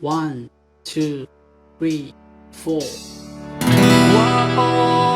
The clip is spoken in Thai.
One, two, three, four. Whoa.